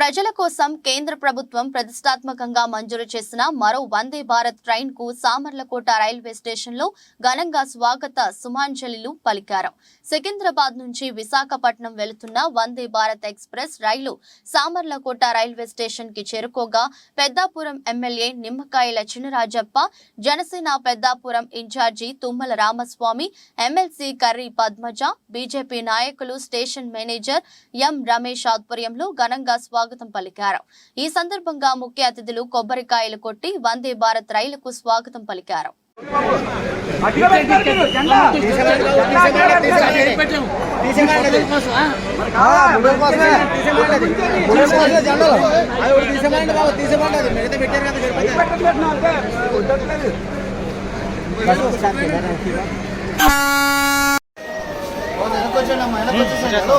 ప్రజల కోసం కేంద్ర ప్రభుత్వం ప్రతిష్టాత్మకంగా మంజూరు చేసిన మరో వందే భారత్ ట్రైన్కు సామర్లకోట రైల్వే స్టేషన్లో ఘనంగా స్వాగత సుమాంజలిలు పలికారు. సికింద్రాబాద్ నుంచి విశాఖపట్నం వెళుతున్న వందే భారత్ ఎక్స్ప్రెస్ రైలు సామర్లకోట రైల్వే స్టేషన్కి చేరుకోగా Peddapuram MLA Nimmakayala Chinarajappa Janasena Peddapuram incharge Tummala Ramaswamy MLC Karri Padmaja BJP నాయకులు స్టేషన్ మేనేజర్ ఎం రమేష్ ఆధ్వర్యంలో ఘనంగా స్వాగతం స్వాగతం పలికారు. ఈ సందర్భంగా ముఖ్య అతిథులు కొబ్బరికాయలు కొట్టి వందే భారత్ రైలుకు స్వాగతం పలికారు. వెనకొచ్చాడమ్మా కోసమే ముందుకు కోసమే వెనకొచ్చేసాడు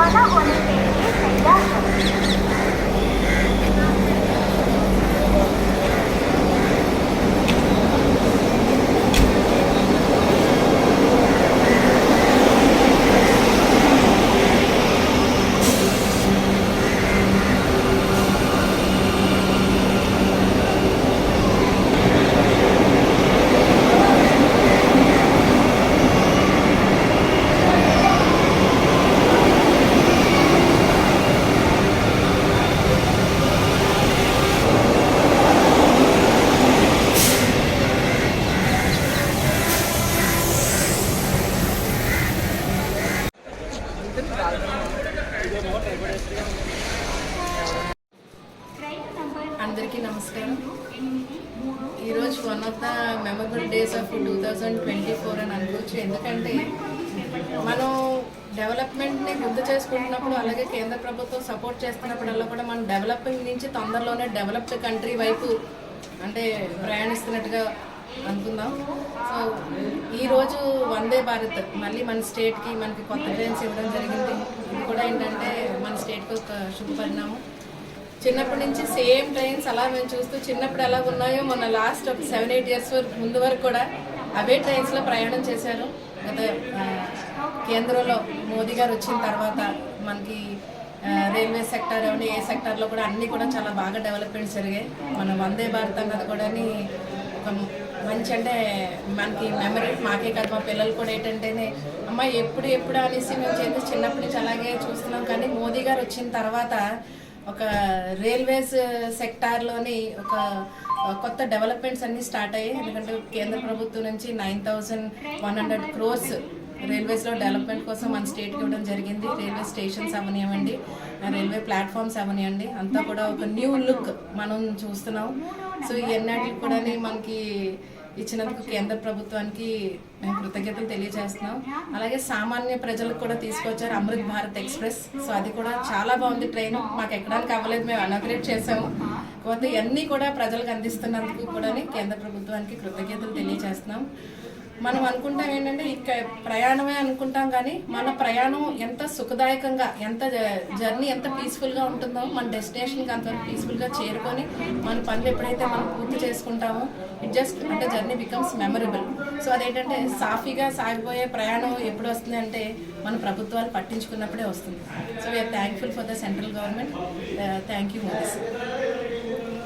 またおにぎりにせんだ నమస్కారం ఈరోజు one of the memorable days of two thousand twenty four అని అనుకోవచ్చు. ఎందుకంటే మనం డెవలప్మెంట్ని గుర్తు చేసుకుంటున్నప్పుడు అలాగే కేంద్ర ప్రభుత్వం సపోర్ట్ చేస్తున్నప్పుడల్లా కూడా మనం డెవలపింగ్ నుంచి తొందరలోనే డెవలప్డ్ కంట్రీ వైపు అంటే ప్రయాణిస్తున్నట్టుగా అనుకుందాం. సో ఈరోజు వందే భారత్. మళ్ళీ మన స్టేట్కి మనకి కొత్త ట్రైన్స్ ఇవ్వడం జరిగింది. ఇది కూడా ఏంటంటే మన స్టేట్కి ఒక శుభ పరిణామం చిన్నప్పటి నుంచి సేమ్ ట్రైన్స్ అలా మేము చూస్తూ చిన్నప్పుడు ఎలా ఉన్నాయో మొన్న లాస్ట్ ఒక సెవెన్ ఎయిట్ ఇయర్స్ వరకు ముందు వరకు కూడా అవే ట్రైన్స్లో ప్రయాణం చేశారు. గత కేంద్రంలో మోదీ గారు వచ్చిన తర్వాత మనకి రైల్వే సెక్టర్ ఏమన్నా ఏ సెక్టార్లో కూడా అన్నీ కూడా చాలా బాగా డెవలప్మెంట్స్ జరిగాయి. మన వందే భారత్ అన్నది కూడా ఒక మంచి అంటే మనకి మెమరీ మాకే కాదు మా పిల్లలు కూడా ఏంటంటేనే అమ్మ ఎప్పుడు ఎప్పుడు అనేసి మేము చేసి చిన్నప్పటి నుంచి అలాగే చూస్తున్నాం. కానీ మోదీ గారు వచ్చిన తర్వాత ఒక రైల్వేస్ సెక్టార్లోని ఒక కొత్త డెవలప్మెంట్స్ అన్నీ స్టార్ట్ అయ్యాయి. ఎందుకంటే కేంద్ర ప్రభుత్వం నుంచి nine thousand one hundred crores రైల్వేస్లో development కోసం మన స్టేట్కి ఇవ్వడం జరిగింది. రైల్వే స్టేషన్స్ అవనివ్వండి రైల్వే ప్లాట్ఫామ్స్ అవనివ్వండి అంతా కూడా ఒక న్యూ లుక్ మనం చూస్తున్నాం. సో ఇవన్నీ కూడా మనకి ఇచ్చినందుకు కేంద్ర ప్రభుత్వానికి మేము కృతజ్ఞతలు తెలియజేస్తున్నాం. అలాగే సామాన్య ప్రజలకు కూడా తీసుకొచ్చారు అమృత్ భారత్ ఎక్స్ప్రెస్. సో అది కూడా చాలా బాగుంది ట్రైన్. మాకు ఎక్కడానికి అవ్వలేదు మేము అనాగ్రేట్ చేసాము కాకపోతే ఇవన్నీ కూడా ప్రజలకు అందిస్తున్నందుకు కూడా కేంద్ర ప్రభుత్వానికి కృతజ్ఞతలు తెలియజేస్తున్నాం. మనం అనుకుంటాం ఏంటంటే ఇక్కడ ప్రయాణమే అనుకుంటాం కానీ మన ప్రయాణం ఎంత సుఖదాయకంగా ఎంత జర్నీ ఎంత పీస్ఫుల్గా ఉంటుందో మన డెస్టినేషన్కి అంతవరకు పీస్ఫుల్గా చేరుకొని మన పనులు ఎప్పుడైతే మనం పూర్తి చేసుకుంటామో ఇట్ జస్ట్ అంటే జర్నీ బికమ్స్ మెమరబుల్ సో అదేంటంటే సాఫీగా సాగిపోయే ప్రయాణం ఎప్పుడు వస్తుంది అంటే మన ప్రభుత్వాలు పట్టించుకున్నప్పుడే వస్తుంది. So we are thankful for the central government thank you Modi